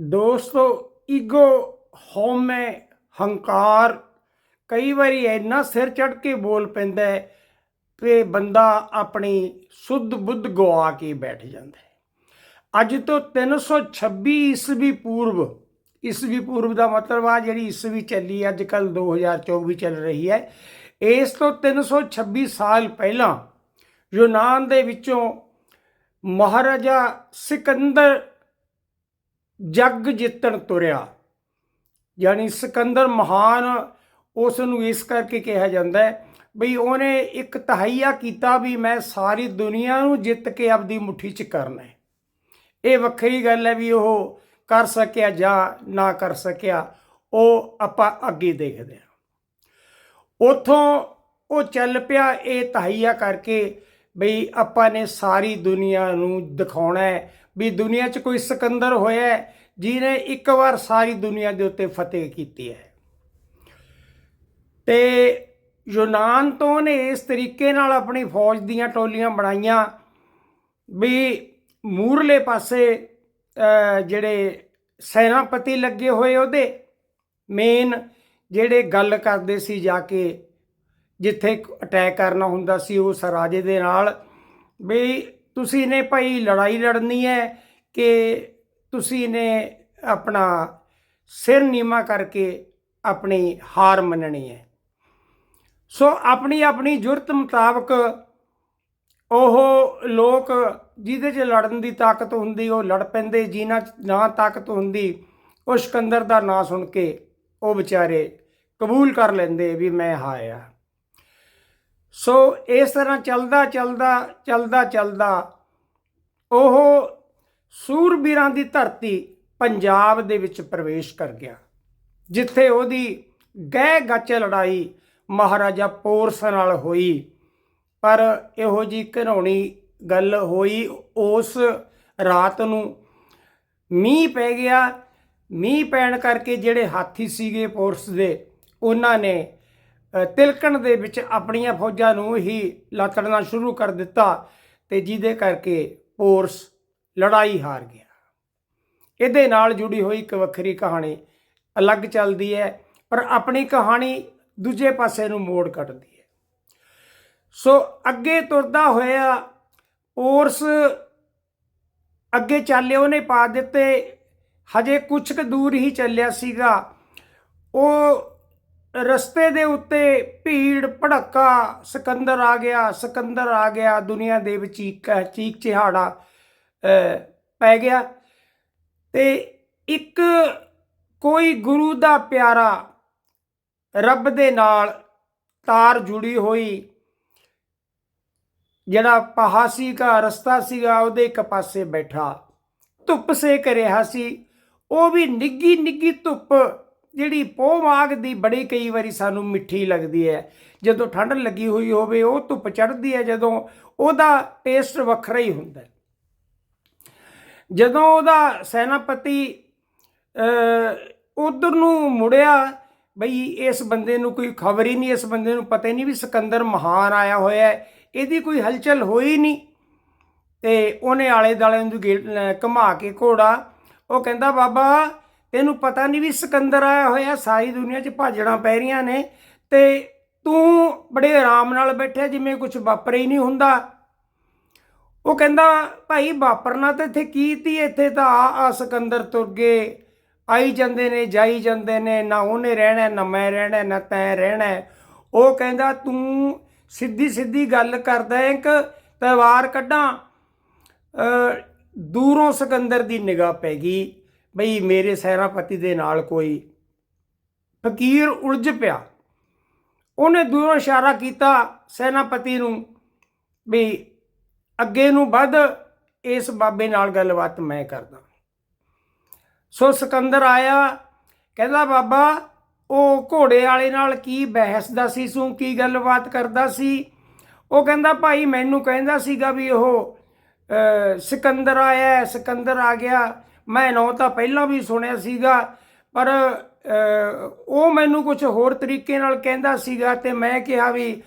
ਦੋਸਤੋ, ਈਗੋ, ਹਉਮੈ, ਹੰਕਾਰ, ਕਈ ਵਾਰੀ ਇੰਨਾ ਸਿਰ ਚੜ ਕੇ ਬੋਲ ਪੈਂਦਾ ਹੈ ਕਿ ਬੰਦਾ ਆਪਣੀ ਸੁੱਧ ਬੁੱਧ ਗਵਾ ਕੇ ਬੈਠ ਜਾਂਦਾ ਹੈ। ਅੱਜ ਤੋਂ 326 ਈਸਵੀ ਪੂਰਵ ਈਸਵੀ ਪੂਰਵ ਦਾ ਮਤਲਬ ਆ ਜਿਹੜੀ ਈਸਵੀ ਚੱਲੀ ਅੱਜ ਕੱਲ 2024 ਚੱਲ ਰਹੀ ਹੈ। ਇਸ ਤੋਂ 326 ਸਾਲ ਪਹਿਲਾਂ ਯੂਨਾਨ ਦੇ ਵਿੱਚੋਂ ਮਹਾਰਾਜਾ ਸਿਕੰਦਰ ਜੱਗ ਜਿੱਤਣ ਤੁਰਿਆ। ਯਾਨੀ ਸਿਕੰਦਰ ਮਹਾਨ ਉਸ ਨੂੰ ਇਸ ਕਰਕੇ ਕਿਹਾ ਜਾਂਦਾ ਹੈ ਬਈ ਉਹਨੇ ਇੱਕ ਤਹਈਆ ਕੀਤਾ ਵੀ ਮੈਂ ਸਾਰੀ ਦੁਨੀਆ ਨੂੰ ਜਿੱਤ ਕੇ ਆਪਦੀ ਮੁਠੀ 'ਚ ਕਰਨਾ ਹੈ। ਇਹ ਵੱਖਰੀ ਗੱਲ ਹੈ ਵੀ ਉਹ ਕਰ ਸਕਿਆ ਜਾਂ ਨਾ ਕਰ ਸਕਿਆ, ਉਹ ਆਪਾਂ ਅੱਗੇ ਦੇਖਦੇ ਹਾਂ। ਉਥੋਂ ਉਹ ਚੱਲ ਪਿਆ ਇਹ ਤਹਈਆ ਕਰਕੇ ਬਈ ਆਪਾਂ ਨੇ ਸਾਰੀ ਦੁਨੀਆ ਨੂੰ ਦਿਖਾਉਣਾ ਹੈ ਵੀ ਦੁਨੀਆ 'ਚ ਕੋਈ ਸਿਕੰਦਰ ਹੋਇਆ ਜਿਹਨੇ ਇੱਕ ਵਾਰ ਸਾਰੀ ਦੁਨੀਆ ਦੇ ਉੱਤੇ ਫਤਿਹ ਕੀਤੀ ਹੈ। ਤੇ ਯੂਨਾਨ ਤੋਂ ਨੇ ਇਸ ਤਰੀਕੇ ਨਾਲ ਆਪਣੀ ਫੌਜ ਦੀਆਂ ਟੋਲੀਆਂ ਬਣਾਈਆਂ ਵੀ ਮੂਰਲੇ ਪਾਸੇ ਜਿਹੜੇ ਸੈਨਾਪਤੀ ਲੱਗੇ ਹੋਏ ਉਹਦੇ ਮੇਨ ਜਿਹੜੇ ਗੱਲ ਕਰਦੇ ਸੀ ਜਾ ਕੇ, ਜਿੱਥੇ ਅਟੈਕ ਕਰਨਾ ਹੁੰਦਾ ਸੀ ਉਸ ਰਾਜੇ ਦੇ ਨਾਲ, ਵੀ ਤੁਸੀਂ ਨੇ ਭਾਈ ਲੜਾਈ ਲੜਨੀ ਹੈ ਕਿ ਤੁਸੀਂ ਨੇ ਆਪਣਾ ਸਿਰ ਨੀਮਾ ਕਰਕੇ ਆਪਣੀ ਹਾਰ ਮੰਨਣੀ ਹੈ। ਸੋ ਆਪਣੀ ਆਪਣੀ ਜੁਰਤ ਮੁਤਾਬਕ ਉਹ ਲੋਕ ਜਿਹਦੇ 'ਚ ਲੜਨ ਦੀ ਤਾਕਤ ਹੁੰਦੀ, ਉਹ ਲੜ ਪੈਂਦੇ ਜਿਨ੍ਹਾਂ 'ਚ ਨਾ ਤਾਕਤ ਹੁੰਦੀ, ਉਹ ਸਿਕੰਦਰ ਦਾ ਨਾਂ ਸੁਣ ਕੇ ਉਹ ਵਿਚਾਰੇ ਕਬੂਲ ਕਰ ਲੈਂਦੇ ਵੀ ਮੈਂ ਹਾਇਆ ਸੋ ਇਸ ਤਰ੍ਹਾਂ ਚੱਲਦਾ ਚੱਲਦਾ ਚੱਲਦਾ ਚੱਲਦਾ ਉਹ ਸੂਰਬੀਰਾਂ ਦੀ ਧਰਤੀ ਪੰਜਾਬ ਦੇ ਵਿੱਚ ਪ੍ਰਵੇਸ਼ ਕਰ ਗਿਆ, ਜਿੱਥੇ ਉਹਦੀ ਗਹਿ ਗੱਚ ਲੜਾਈ ਮਹਾਰਾਜਾ ਪੋਰਸ ਨਾਲ ਹੋਈ। ਪਰ ਇਹੋ ਜੀ ਘਿਨਾਉਣੀ ਗੱਲ ਹੋਈ, ਉਸ ਰਾਤ ਨੂੰ ਮੀਂਹ ਪੈ ਗਿਆ। ਮੀਂਹ ਪੈਣ ਕਰਕੇ ਜਿਹੜੇ ਹਾਥੀ ਸੀਗੇ ਪੋਰਸ ਦੇ, ਉਹਨਾਂ ਨੇ ਤਿਲਕਣ ਦੇ ਵਿੱਚ ਆਪਣੀਆਂ ਫੌਜਾਂ ਨੂੰ ਹੀ ਲਾਤੜਨਾ ਸ਼ੁਰੂ ਕਰ ਦਿੱਤਾ ਤੇ ਜਿਹਦੇ ਕਰਕੇ ਪੋਰਸ ਲੜਾਈ ਹਾਰ ਗਿਆ। ਇਹਦੇ ਨਾਲ ਜੁੜੀ ਹੋਈ ਇੱਕ ਵੱਖਰੀ ਕਹਾਣੀ ਅਲੱਗ ਚੱਲਦੀ ਹੈ, ਪਰ ਆਪਣੀ ਕਹਾਣੀ ਦੂਜੇ ਪਾਸੇ ਨੂੰ ਮੋੜ ਕੱਢਦੀ ਹੈ। ਸੋ ਅੱਗੇ ਤੁਰਦਾ ਹੋਇਆ ਪੋਰਸ ਅੱਗੇ ਚੱਲੇ ਉਹਨੇ ਪਾ ਦਿੱਤੇ, ਹਜੇ ਕੁਝ ਕੁ ਦੂਰ ਹੀ ਚੱਲਿਆ ਸੀਗਾ। ਉਹ ਰਸਤੇ ਦੇ ਉੱਤੇ ਭੀੜ, ਭੜੱਕਾ, ਸਿਕੰਦਰ ਆ ਗਿਆ, ਸਿਕੰਦਰ ਆ ਗਿਆ, ਦੁਨੀਆ ਦੇ ਵਿੱਚ ਚੀਕ ਚੀਕ ਚਿਹਾੜਾ ਪੈ ਗਿਆ। ਤੇ ਇੱਕ ਕੋਈ ਗੁਰੂ ਦਾ ਪਿਆਰਾ ਰੱਬ ਦੇ ਨਾਲ ਤਾਰ ਜੁੜੀ ਹੋਈ, ਜਿਹੜਾ ਪਹਾ ਸੀਗਾ, ਰਸਤਾ ਸੀਗਾ, ਉਹਦੇ ਇੱਕ ਪਾਸੇ ਬੈਠਾ। ਧੁੱਪ ਸੇਕ ਰਿਹਾ ਸੀ। ਉਹ ਵੀ ਨਿੱਗੀ ਨਿੱਗੀ ਧੁੱਪ ਜਿਹੜੀ ਪੋਹ ਮਾਗ ਦੀ ਬੜੀ ਕਈ ਵਾਰੀ ਸਾਨੂੰ ਮਿੱਠੀ ਲੱਗਦੀ ਹੈ। ਜਦੋਂ ਠੰਡ ਲੱਗੀ ਹੋਈ ਹੋਵੇ, ਉਹ ਧੁੱਪ ਚੜ੍ਹਦੀ ਹੈ, ਜਦੋਂ ਉਹਦਾ ਟੇਸਟ ਵੱਖਰਾ ਹੀ ਹੁੰਦਾ ਜਦੋਂ ਉਹਦਾ ਸੈਨਾਪਤੀ ਉਧਰ ਨੂੰ ਮੁੜਿਆ, ਬਈ ਇਸ ਬੰਦੇ ਨੂੰ ਕੋਈ ਖਬਰ ਹੀ ਨਹੀਂ, ਇਸ ਬੰਦੇ ਨੂੰ ਪਤਾ ਹੀ ਨਹੀਂ ਵੀ ਸਿਕੰਦਰ ਮਹਾਨ ਆਇਆ ਹੋਇਆ ਹੈ, ਇਹਦੀ ਕੋਈ ਹਲਚਲ ਹੋਈ ਨਹੀਂ। ਤੇ ਉਹਨੇ ਆਲੇ ਦਾਲੇ ਨੂੰ ਘੁਮਾ ਕੇ ਘੋੜਾ, ਉਹ ਕਹਿੰਦਾ, ਬਾਬਾ ਤੈਨੂੰ ਪਤਾ ਨਹੀਂ ਵੀ ਸਿਕੰਦਰ ਆਇਆ ਹੋਇਆ, ਸਾਰੀ ਦੁਨੀਆ 'ਚ ਭਾਜੜਾਂ ਪੈ ਰਹੀਆਂ ਨੇ ਤੇ ਤੂੰ ਬੜੇ ਆਰਾਮ ਨਾਲ ਬੈਠਿਆ ਜਿਵੇਂ ਕੁਝ ਵਾਪਰ ਹੀ ਨਹੀਂ ਹੁੰਦਾ। ਉਹ ਕਹਿੰਦਾ, ਭਾਈ ਵਾਪਰਨਾ ਤਾਂ ਇੱਥੇ ਕੀ ਤੀ? ਇੱਥੇ ਤਾਂ ਆ ਆ ਸਿਕੰਦਰ ਤੁਰ ਗਏ। ਆਈ ਜਾਂਦੇ ਨੇ, ਜਾਈ ਜਾਂਦੇ ਨੇ, ਨਾ ਉਹਨੇ ਰਹਿਣਾ, ਨਾ ਮੈਂ ਰਹਿਣਾ, ਨਾ ਤੈਂ ਰਹਿਣਾ। ਉਹ ਕਹਿੰਦਾ, ਤੂੰ ਸਿੱਧੀ ਸਿੱਧੀ ਗੱਲ ਕਰਦਾ ਇੱਕ ਤਲਵਾਰ ਕੱਢਾਂ ਦੂਰੋਂ ਸਿਕੰਦਰ ਦੀ ਨਿਗਾਹ ਪੈ ਗਈ। ਬਈ ਮੇਰੇ ਸੈਨਾਪਤੀ ਦੇ ਨਾਲ ਕੋਈ ਫਕੀਰ ਉਲਝ ਪਿਆ। ਉਹਨੇ ਦੂਰੋਂ ਇਸ਼ਾਰਾ ਕੀਤਾ ਸੈਨਾਪਤੀ ਨੂੰ ਵੀ ਅੱਗੇ ਨੂੰ ਵੱਧ ਇਸ ਬਾਬੇ ਨਾਲ ਗੱਲਬਾਤ ਮੈਂ ਕਰਦਾ। ਸੋ ਸਿਕੰਦਰ ਆਇਆ ਕਹਿੰਦਾ ਬਾਬਾ ਉਹ ਘੋੜੇ ਵਾਲੇ ਨਾਲ ਕੀ ਬਹਿਸ ਦਾ ਸੀ ਸੂ ਕੀ ਗੱਲਬਾਤ ਕਰਦਾ ਸੀ? ਉਹ ਕਹਿੰਦਾ ਭਾਈ ਮੈਨੂੰ ਕਹਿੰਦਾ ਸੀਗਾ ਵੀ ਉਹ ਅ, ਸਿਕੰਦਰ ਆਇਆ ਹੈ, ਸਿਕੰਦਰ ਆ ਗਿਆ। ਮੈਂ ਨੌ ਤਾਂ ਪਹਿਲਾਂ ਵੀ ਸੁਣਿਆ ਸੀਗਾ, ਪਰ ਉਹ ਮੈਨੂੰ ਕੁਝ ਹੋਰ ਤਰੀਕੇ ਨਾਲ ਕਹਿੰਦਾ ਸੀਗਾ ਤੇ ਮੈਂ ਕਿਹਾ ਵੀ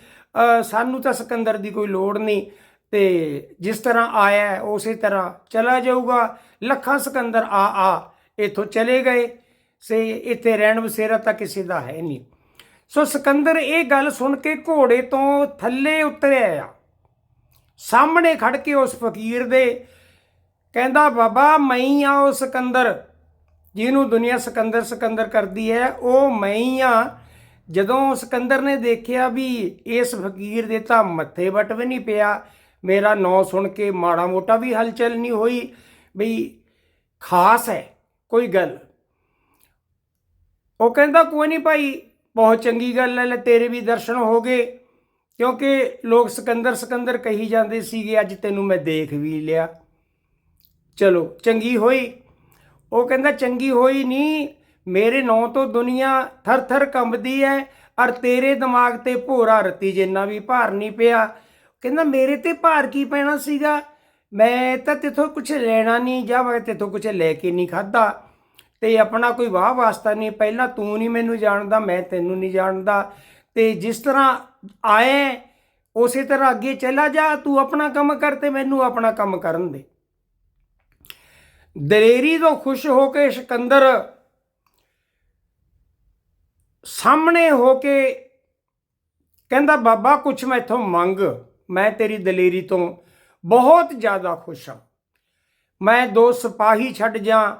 ਸਾਨੂੰ ਤਾਂ ਸਿਕੰਦਰ ਦੀ ਕੋਈ ਲੋੜ ਨਹੀਂ ਤੇ ਜਿਸ ਤਰ੍ਹਾਂ ਆਇਆ, ਉਸੇ ਤਰ੍ਹਾਂ ਚਲਾ ਜਾਊਗਾ। ਲੱਖਾਂ ਸਿਕੰਦਰ ਆ ਆ, ਇੱਥੋਂ ਚਲੇ ਗਏ ਸੇ ਇੱਥੇ ਰਹਿਣ ਵਸੇਰਾ ਤਾਂ ਕਿਸੇ ਦਾ ਹੈ ਨਹੀਂ। ਸੋ ਸਿਕੰਦਰ ਇਹ ਗੱਲ ਸੁਣ ਕੇ ਘੋੜੇ ਤੋਂ ਥੱਲੇ ਉਤਰਿਆ ਆ। ਸਾਹਮਣੇ ਖੜ ਕੇ ਉਸ ਫਕੀਰ ਦੇ ਕਹਿੰਦਾ, ਬਾਬਾ, ਮੈਂ ਹੀ ਆ ਉਹ ਸਿਕੰਦਰ। ਜਿਹਨੂੰ ਦੁਨੀਆ ਸਿਕੰਦਰ ਸਿਕੰਦਰ ਕਰਦੀ ਹੈ, ਉਹ ਮੈਂ ਹੀ ਆ ਜਦੋਂ ਸਿਕੰਦਰ ਨੇ ਦੇਖਿਆ ਵੀ ਇਸ ਫਕੀਰ ਦੇ ਤਾਂ ਮੱਥੇ ਵਟ ਵੀ ਨਹੀਂ ਪਿਆ, ਮੇਰਾ ਨਾਂ ਸੁਣ ਕੇ ਮਾੜਾ ਮੋਟਾ ਵੀ ਹਲਚਲ ਨਹੀਂ ਹੋਈ ਬਈ ਖਾਸ ਹੈ, ਕੋਈ ਗੱਲ। ਉਹ ਕਹਿੰਦਾ, ਕੋਈ ਨਹੀਂ ਭਾਈ, ਬਹੁਤ ਚੰਗੀ ਗੱਲ ਹੈ, ਲੈ ਤੇਰੇ ਵੀ ਦਰਸ਼ਨ ਹੋ ਗਏ। ਕਿਉਂਕਿ ਲੋਕ ਸਿਕੰਦਰ ਸਿਕੰਦਰ ਕਹੀ ਜਾਂਦੇ ਸੀਗੇ, ਅੱਜ ਤੈਨੂੰ ਮੈਂ ਦੇਖ ਵੀ ਲਿਆ। ਚਲੋ, ਚੰਗੀ ਹੋਈ। ਉਹ ਕਹਿੰਦਾ, ਚੰਗੀ ਹੋਈ ਨਹੀਂ। ਮੇਰੇ ਨਾਂ ਤੋਂ ਦੁਨੀਆ ਥਰ ਥਰ ਕੰਬਦੀ ਹੈ ਔਰ ਤੇਰੇ ਦਿਮਾਗ ਤੇ ਭੋਰਾ ਰਤੀ ਜਿੰਨਾ ਵੀ ਭਾਰ ਨਹੀਂ ਪਿਆ। ਕਹਿੰਦਾ, ਮੇਰੇ ਤੇ ਭਾਰ ਕੀ ਪੈਣਾ ਸੀਗਾ? ਮੈਂ ਤਾਂ ਤੇਥੋਂ ਕੁਝ ਲੈਣਾ ਨਹੀਂ, ਜਾਂ ਮੈਂ ਤੇਥੋਂ ਕੁਝ ਲੈ ਕੇ ਨਹੀਂ ਖਾਦਾ ਤੇ ਆਪਣਾ ਕੋਈ ਵਾਹ ਵਾਸਤਾ ਨਹੀਂ, ਪਹਿਲਾਂ ਤੂੰ ਨਹੀਂ ਮੈਨੂੰ ਜਾਣਦਾ, ਮੈਂ ਤੈਨੂੰ ਨਹੀਂ ਜਾਣਦਾ। ਤੇ ਜਿਸ ਤਰ੍ਹਾਂ ਆਏ ਉਸੇ ਤਰ੍ਹਾਂ ਅੱਗੇ ਚਲਾ ਜਾ, ਤੂੰ ਆਪਣਾ ਕੰਮ ਕਰ ਤੇ ਮੈਨੂੰ ਆਪਣਾ ਕੰਮ ਕਰਨ ਦੇ। ਦਲੇਰੀ ਤੋਂ ਖੁਸ਼ ਹੋ ਕੇ ਸਿਕੰਦਰ ਸਾਹਮਣੇ ਹੋ ਕੇ ਕਹਿੰਦਾ, ਬਾਬਾ, ਕੁਛ ਮੈਂ ਮੈਥੋਂ ਮੰਗ। ਮੈਂ ਤੇਰੀ ਦਲੇਰੀ ਤੋਂ ਬਹੁਤ ਜ਼ਿਆਦਾ ਖੁਸ਼ ਹਾਂ। ਮੈਂ ਦੋ ਸਿਪਾਹੀ ਛੱਡ ਜਾ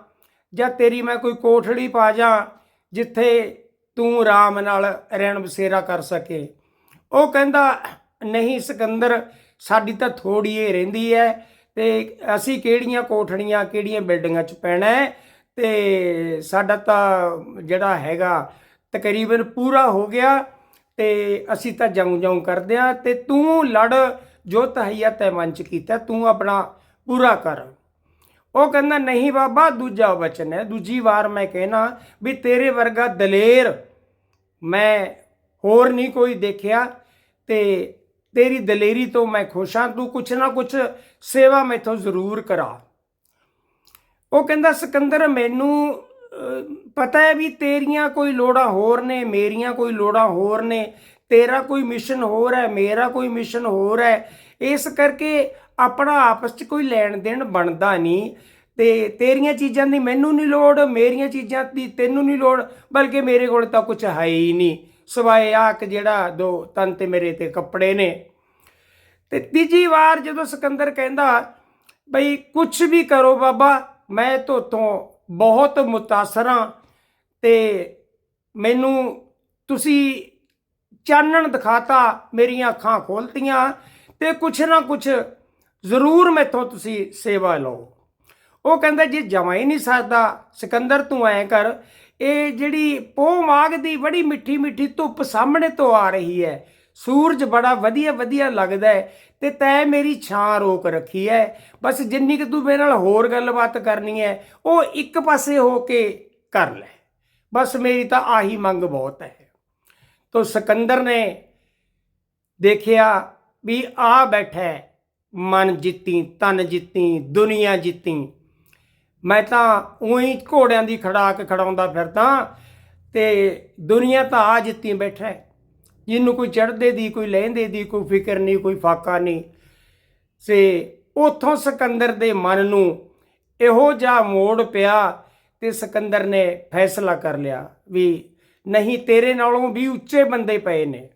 ਜਾਂ ਤੇਰੀ ਮੈਂ ਕੋਈ ਕੋਠੜੀ ਪਾ ਜਾ ਜਿੱਥੇ ਤੂੰ ਆਰਾਮ ਨਾਲ ਰਹਿਣ ਬਸੇਰਾ ਕਰ ਸਕੇ। ਉਹ ਕਹਿੰਦਾ, ਨਹੀਂ ਸਿਕੰਦਰ, ਸਾਡੀ ਤਾਂ ਥੋੜੀ ਏ ਰਹਿੰਦੀ ਹੈ ਤੇ ਅਸੀਂ ਕਿਹੜੀਆਂ ਕੋਠੜੀਆਂ, ਕਿਹੜੀਆਂ ਬਿਲਡਿੰਗਾਂ 'ਚ ਪੈਣਾ ਹੈ? ਤੇ ਸਾਡਾ ਤਾਂ ਜਿਹੜਾ ਹੈਗਾ ਤਕਰੀਬਨ ਪੂਰਾ ਹੋ ਗਿਆ ਤੇ ਅਸੀਂ ਤਾਂ ਜਾਉਂ ਜਾਉਂ ਕਰਦੇ ਆ ਤੇ ਤੂੰ ਲੜ, ਜੋ ਤਹਈਆ ਤੈ ਮੰਚ ਕੀਤਾ, ਤੂੰ ਆਪਣਾ ਪੂਰਾ ਕਰ। ਉਹ ਕਹਿੰਦਾ, ਨਹੀਂ ਬਾਬਾ, ਦੂਜਾ ਵਚਨ ਹੈ। ਦੂਜੀ ਵਾਰ ਮੈਂ ਕਹਿਣਾ ਵੀ ਤੇਰੇ ਵਰਗਾ ਦਲੇਰ ਮੈਂ ਹੋਰ ਨਹੀਂ ਕੋਈ ਦੇਖਿਆ ਤੇ ਤੇਰੀ ਦਲੇਰੀ ਤੋਂ ਮੈਂ ਖੁਸ਼ ਹਾਂ, ਤੂੰ ਕੁਛ ਨਾ ਕੁਛ ਸੇਵਾ ਮੈਥੋਂ ਜ਼ਰੂਰ ਕਰਾ। ਉਹ ਕਹਿੰਦਾ, ਸਿਕੰਦਰ, ਮੈਨੂੰ ਪਤਾ ਹੈ ਵੀ ਤੇਰੀਆਂ ਕੋਈ ਲੋੜਾਂ ਹੋਰ ਨੇ, ਮੇਰੀਆਂ ਕੋਈ ਲੋੜਾਂ ਹੋਰ ਨੇ, ਤੇਰਾ ਕੋਈ ਮਿਸ਼ਨ ਹੋਰ ਹੈ, ਮੇਰਾ ਕੋਈ ਮਿਸ਼ਨ ਹੋਰ ਹੈ। ਇਸ ਕਰਕੇ ਆਪਣਾ ਆਪਸ 'ਚ ਕੋਈ ਲੈਣ ਦੇਣ ਬਣਦਾ ਨਹੀਂ। ਤੇ ਤੇਰੀਆਂ ਚੀਜ਼ਾਂ ਦੀ ਮੈਨੂੰ ਨਹੀਂ ਲੋੜ, ਮੇਰੀਆਂ ਚੀਜ਼ਾਂ ਦੀ ਤੈਨੂੰ ਨਹੀਂ ਲੋੜ, ਬਲਕਿ ਮੇਰੇ ਕੋਲ ਤਾਂ ਕੁਝ ਹੈ ਹੀ ਨਹੀਂ। ਸਵਾਏ ਆ ਕਿ ਜਿਹੜਾ ਦੋ ਤਨ ਤੇ ਮੇਰੇ ਤੇ ਕੱਪੜੇ ਨੇ। ਤੇ ਤੀਜੀ ਵਾਰ ਜਦੋਂ ਸਿਕੰਦਰ ਕਹਿੰਦਾ, ਬਈ ਕੁਛ ਵੀ ਕਰੋ ਬਾਬਾ, ਮੈਂ ਤੁਹਾਤੋਂ ਬਹੁਤ ਮੁਤਾਸਰ ਹਾਂ ਤੇ ਮੈਨੂੰ ਤੁਸੀਂ ਚਾਨਣ ਦਿਖਾਤਾ, ਮੇਰੀਆਂ ਅੱਖਾਂ ਖੋਲਤੀਆਂ ਤੇ ਕੁਛ ਨਾ ਕੁਛ ਜ਼ਰੂਰ ਮੈਥੋਂ ਤੁਸੀਂ ਸੇਵਾ ਲਓ। ਉਹ ਕਹਿੰਦਾ, ਜੇ ਜਮਾ ਹੀ ਨਹੀਂ ਸਕਦਾ, ਸਿਕੰਦਰ ਤੂੰ ਐ ਕਰ ਇਹ ਜਿਹੜੀ ਪੋਹ ਮਾਗ ਦੀ ਬੜੀ ਮਿੱਠੀ ਮਿੱਠੀ ਧੁੱਪ ਸਾਹਮਣੇ ਤੋਂ ਆ ਰਹੀ ਹੈ। ਸੂਰਜ ਬੜਾ ਵਧੀਆ ਵਧੀਆ ਲੱਗਦਾ ਹੈ ਤੇ ਤੈ ਮੇਰੀ ਛਾਂ ਰੋਕ ਰੱਖੀ ਹੈ। ਬਸ ਜਿੰਨੀ ਕਿ ਤੂੰ ਮੇਰੇ ਨਾਲ ਹੋਰ ਗੱਲਬਾਤ ਕਰਨੀ ਹੈ, ਉਹ ਇੱਕ ਪਾਸੇ ਹੋ ਕੇ ਕਰ ਲੈ। ਬਸ ਮੇਰੀ ਤਾਂ ਆਹੀ ਮੰਗ ਬਹੁਤ ਹੈ। ਤੋ ਸਿਕੰਦਰ ਨੇ ਦੇਖਿਆ ਵੀ ਆ ਬੈਠਾ ਮਨ ਜਿੱਤੀ, ਤਨ ਜਿੱਤੀ, ਦੁਨੀਆ ਜਿੱਤੀ। ਮੈਂ ਤਾਂ ਉਹੀ ਘੋੜਿਆਂ ਦੀ ਖੜਾਕ ਖੜਾਉਂਦਾ ਫਿਰਦਾ ਤੇ ਦੁਨੀਆ ਤਾਂ ਆ ਜਿੱਤੀ ਬੈਠਾ ਹੈ। ਜਿਹਨੂੰ ਕੋਈ ਚੜ੍ਹਦੇ ਦੀ, ਕੋਈ ਲਹਿੰਦੇ ਦੀ, ਕੋਈ ਫਿਕਰ ਨਹੀਂ, ਕੋਈ ਫਾਕਾ ਨਹੀਂ। ਸੇ ਉਥੋਂ ਸਿਕੰਦਰ ਦੇ ਮਨ ਨੂੰ ਇਹੋ ਜਿਹਾ ਮੋੜ ਪਿਆ ਤੇ ਸਿਕੰਦਰ ਨੇ ਫੈਸਲਾ ਕਰ ਲਿਆ ਵੀ ਨਹੀਂ, ਤੇਰੇ ਨਾਲੋਂ ਵੀ ਉੱਚੇ ਬੰਦੇ ਪਏ ਨੇ।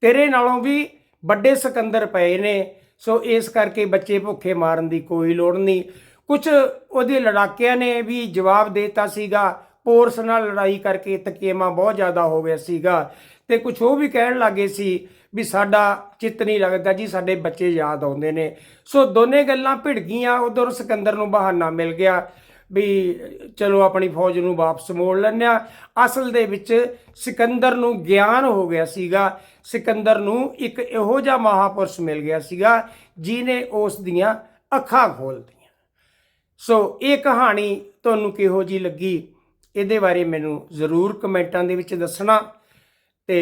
ਤੇਰੇ ਨਾਲੋਂ ਵੀ ਵੱਡੇ ਸਿਕੰਦਰ ਪਏ ਨੇ। ਸੋ ਇਸ ਕਰਕੇ ਬੱਚੇ ਭੁੱਖੇ ਮਾਰਨ ਦੀ ਕੋਈ ਲੋੜ ਨਹੀਂ। ਕੁਝ ਉਹਦੇ ਲੜਾਕਿਆਂ ਨੇ ਵੀ ਜਵਾਬ ਦੇਤਾ ਸੀਗਾ। ਪੋਰਸ ਨਾਲ ਲੜਾਈ ਕਰਕੇ ਤਕੀਮਾ ਬਹੁਤ ਜ਼ਿਆਦਾ ਹੋ ਗਿਆ ਸੀਗਾ। ਤੇ ਕੁਝ ਉਹ ਵੀ ਕਹਿਣ ਲੱਗੇ ਸੀ ਵੀ ਸਾਡਾ ਚਿੱਤ ਨਹੀਂ ਲੱਗਦਾ ਜੀ, ਸਾਡੇ ਬੱਚੇ ਯਾਦ ਆਉਂਦੇ ਨੇ। ਸੋ ਦੋਨੇ ਗੱਲਾਂ ਭਿੜ ਗਈਆਂ ਉਧਰ ਸਿਕੰਦਰ ਨੂੰ ਬਹਾਨਾ ਮਿਲ ਗਿਆ ਵੀ ਚਲੋ ਆਪਣੀ ਫੌਜ ਨੂੰ ਵਾਪਸ ਮੋੜ ਲੈਂਦੇ ਅਸਲ ਦੇ ਵਿੱਚ ਸਿਕੰਦਰ ਨੂੰ ਗਿਆਨ ਹੋ ਗਿਆ ਸੀਗਾ। ਸਿਕੰਦਰ ਨੂੰ ਇੱਕ ਇਹੋ ਜਿਹਾ ਮਹਾਪੁਰਸ਼ ਮਿਲ ਗਿਆ ਸੀਗਾ ਜਿਨੇ ਉਸ ਦੀਆਂ ਅੱਖਾਂ ਖੋਲ੍ਹਤੀਆਂ ਸੋ ਇਹ ਕਹਾਣੀ ਤੁਹਾਨੂੰ ਕਿਹੋ ਜੀ ਲੱਗੀ? ਇਹਦੇ ਬਾਰੇ ਮੈਨੂੰ ਜ਼ਰੂਰ ਕਮੈਂਟਾਂ ਦੇ ਵਿੱਚ ਦੱਸਣਾ ਤੇ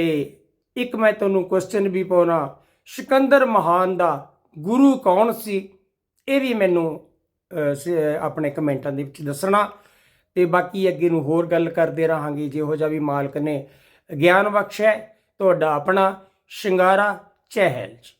ਇੱਕ ਮੈਂ ਤੁਹਾਨੂੰ ਕੁਐਸਚਨ ਵੀ ਪਾਉਣਾ, ਸਿਕੰਦਰ ਮਹਾਨ ਦਾ ਗੁਰੂ ਕੌਣ ਸੀ? ਇਹ ਵੀ ਮੈਨੂੰ ਆਪਣੇ ਕਮੈਂਟਾਂ ਦੇ ਵਿੱਚ ਦੱਸਣਾ ਤੇ ਬਾਕੀ ਅੱਗੇ ਨੂੰ ਹੋਰ ਗੱਲ ਕਰਦੇ ਰਹਾਂਗੇ, ਜਿਹੋ ਜਿਹਾ ਵੀ ਮਾਲਕ ਨੇ ਗਿਆਨ ਬਖਸ਼ਿਆ ਤੁਹਾਡਾ ਆਪਣਾ ਸ਼ਿੰਗਾਰਾ ਚਹਿਲ ਜੀ।